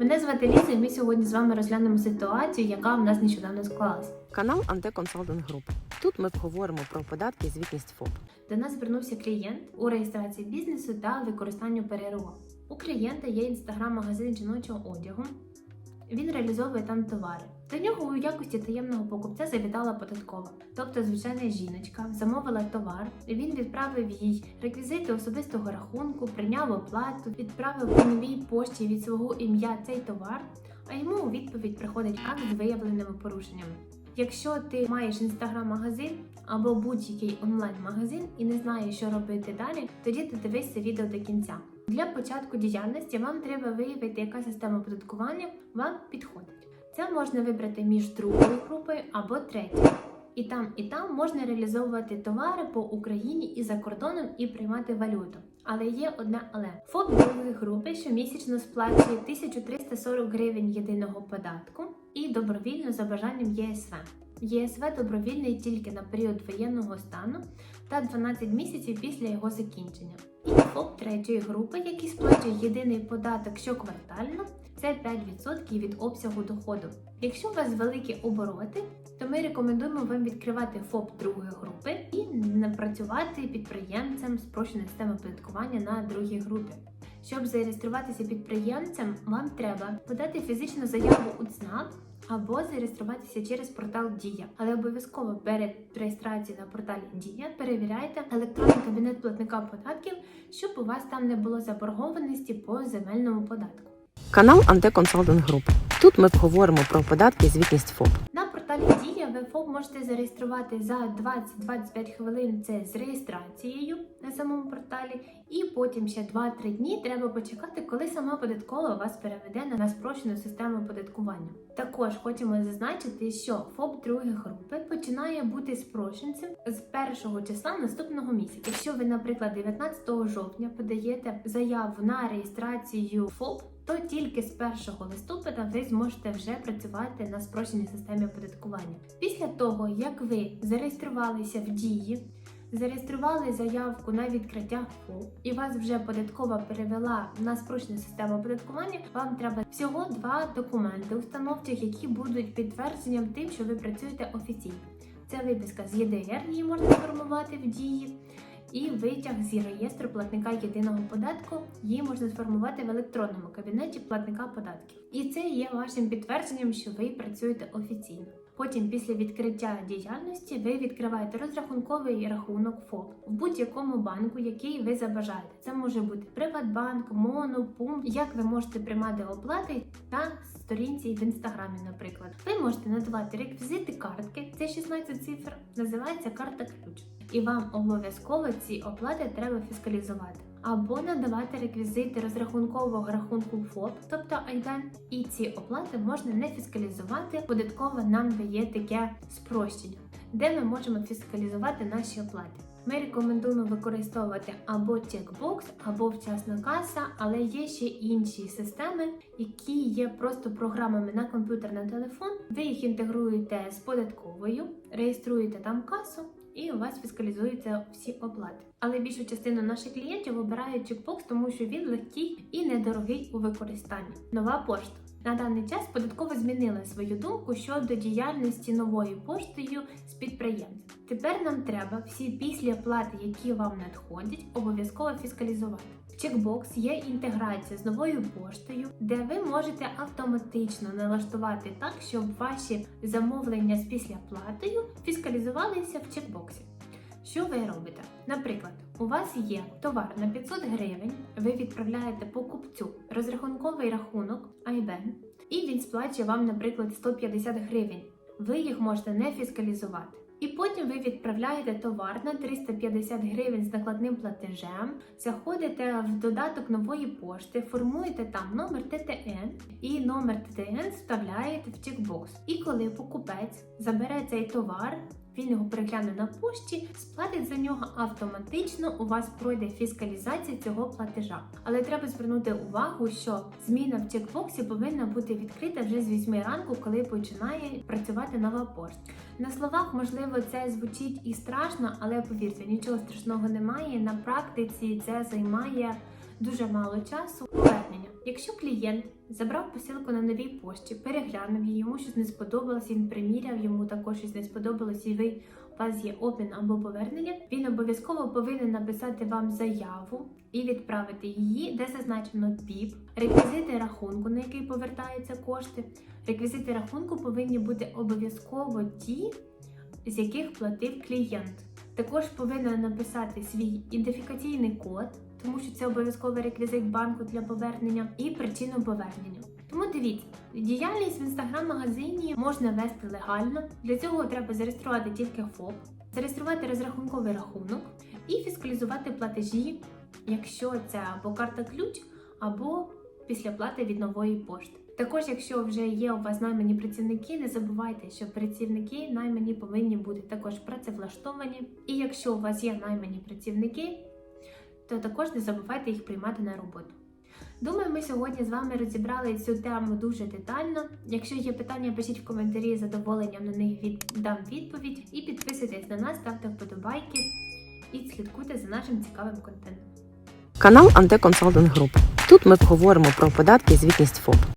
Мене звати Ліза, і ми сьогодні з вами розглянемо ситуацію, яка в нас нещодавно склалась. Канал Анте Консалтинг Груп. Тут ми поговоримо про податки і звітність ФОП. До нас звернувся клієнт у реєстрації бізнесу та використанню ПРРО. У клієнта є інстаграм-магазин жіночого одягу. Він реалізовує там товари. До нього у якості таємного покупця завітала податкова, тобто звичайна жіночка замовила товар. Він відправив їй реквізити особистого рахунку, прийняв оплату, відправив по новій пошті від свого ім'я цей товар. А йому у відповідь приходить акт з виявленими порушеннями. Якщо ти маєш інстаграм-магазин або будь-який онлайн-магазин і не знаєш, що робити далі, тоді ти дивись це відео до кінця. Для початку діяльності вам треба виявити, яка система оподаткування вам підходить. Це можна вибрати між другою групою або третьою. І там, і там можна реалізовувати товари по Україні і за кордоном і приймати валюту. Але є одне але ФОП другої групи щомісячно сплачує 1340 гривень єдиного податку і добровільно за бажанням ЄСВ. ЄСВ добровільний тільки на період воєнного стану та 12 місяців після його закінчення. І ФОП третьої групи, який сплачує єдиний податок щоквартально, це 5% від обсягу доходу. Якщо у вас великі обороти, то ми рекомендуємо вам відкривати ФОП другої групи і працювати підприємцем спрощеної системи оподаткування на другій групі. Щоб зареєструватися підприємцем, вам треба подати фізичну заяву у ЦНАП або зареєструватися через портал Дія. Але обов'язково перед реєстрацією на порталі Дія перевіряйте електронний кабінет платника податків, щоб у вас там не було заборгованості по земельному податку. Канал Анте Консалтинг Груп. Тут ми поговоримо про податки і звітність ФОП. На порталі Дія ви ФОП можете зареєструвати за 20-25 хвилин. Це з реєстрацією на самому порталі, і потім ще 2-3 дні треба почекати, коли сама податкова вас переведе на- спрощену систему оподаткування. Також хочемо зазначити, що ФОП другої групи починає бути спрощенцем з першого числа наступного місяця. Якщо ви, наприклад, 19 жовтня подаєте заяву на реєстрацію ФОП, то тільки з 1 листопада ви зможете вже працювати на спрощеній системі оподаткування. Після того, як ви зареєструвалися в дії, зареєстрували заявку на відкриття ФОП і вас вже податкова перевела на спрощену систему оподаткування, вам треба всього два документи установчих, які будуть підтвердженням тим, що ви працюєте офіційно. Це виписка з ЄДР, її можна сформувати в дії. І витяг з реєстру платника єдиного податку її можна сформувати в електронному кабінеті платника податків. І це є вашим підтвердженням, що ви працюєте офіційно. Потім, після відкриття діяльності, ви відкриваєте розрахунковий рахунок ФОП в будь-якому банку, який ви забажаєте. Це може бути Приватбанк, Моно, Пум. Як ви можете приймати оплати на сторінці в інстаграмі, наприклад. Ви можете надавати реквізити картки, це 16 цифр, називається карта ключ. І вам обов'язково ці оплати треба фіскалізувати. Або надавати реквізити розрахункового рахунку ФОП, тобто IBAN, і ці оплати можна не фіскалізувати. Податково нам дає таке спрощення, де ми можемо фіскалізувати наші оплати. Ми рекомендуємо використовувати або чекбокс, або вчасна каса, але є ще інші системи, які є просто програмами на комп'ютер на телефон. Ви їх інтегруєте з податковою, реєструєте там касу. І у вас фіскалізуються всі оплати. Але більшу частину наших клієнтів обирають чекбокс, тому що він легкий і недорогий у використанні. Нова пошта. На даний час податково змінила свою думку щодо діяльності новою поштою з підприємцем. Тепер нам треба всі післяплати, які вам надходять, обов'язково фіскалізувати. В чекбокс є інтеграція з новою поштою, де ви можете автоматично налаштувати так, щоб ваші замовлення з післяплатою фіскалізувалися в чекбоксі. Що ви робите? Наприклад, у вас є товар на 500 гривень, ви відправляєте покупцю розрахунковий рахунок IBAN, і він сплачує вам, наприклад, 150 гривень. Ви їх можете не фіскалізувати. І потім ви відправляєте товар на 350 гривень з накладним платежем, заходите в додаток нової пошти, формуєте там номер ТТН і номер ТТН вставляєте в чекбокс. І коли покупець забере цей товар, він його перегляне на пошті, сплатить за нього автоматично. У вас пройде фіскалізація цього платежа. Але треба звернути увагу, що зміна в чекбоксі повинна бути відкрита вже з 8 ранку, коли починає працювати нова пошта. На словах, можливо, це звучить і страшно, але повірте, нічого страшного немає. На практиці це займає дуже мало часу. Якщо клієнт забрав посилку на новій пошті, переглянув її, йому щось не сподобалось, він приміряв, йому також щось не сподобалось, і ви у вас є обмін або повернення, він обов'язково повинен написати вам заяву і відправити її, де зазначено ПІП, реквізити рахунку, на який повертаються кошти. Реквізити рахунку повинні бути обов'язково ті, з яких платив клієнт. Також повинен написати свій ідентифікаційний код, тому що це обов'язковий реквізит банку для повернення, і причину повернення. Тому дивіться, діяльність в інстаграм-магазині можна вести легально. Для цього треба зареєструвати тільки ФОП, зареєструвати розрахунковий рахунок і фіскалізувати платежі, якщо це або карта ключ, або після плати від нової пошти. Також, якщо вже є у вас наймані працівники, не забувайте, що працівники наймані повинні бути також працевлаштовані. І якщо у вас є наймані працівники, то також не забувайте їх приймати на роботу. Думаю, ми сьогодні з вами розібрали цю тему дуже детально. Якщо є питання, пишіть в коментарі з задоволенням на них дам відповідь. І підписуйтесь на нас, ставте вподобайки і слідкуйте за нашим цікавим контентом. Канал Антеконсалтинг Груп. Тут ми поговоримо про податки і звітність ФОП.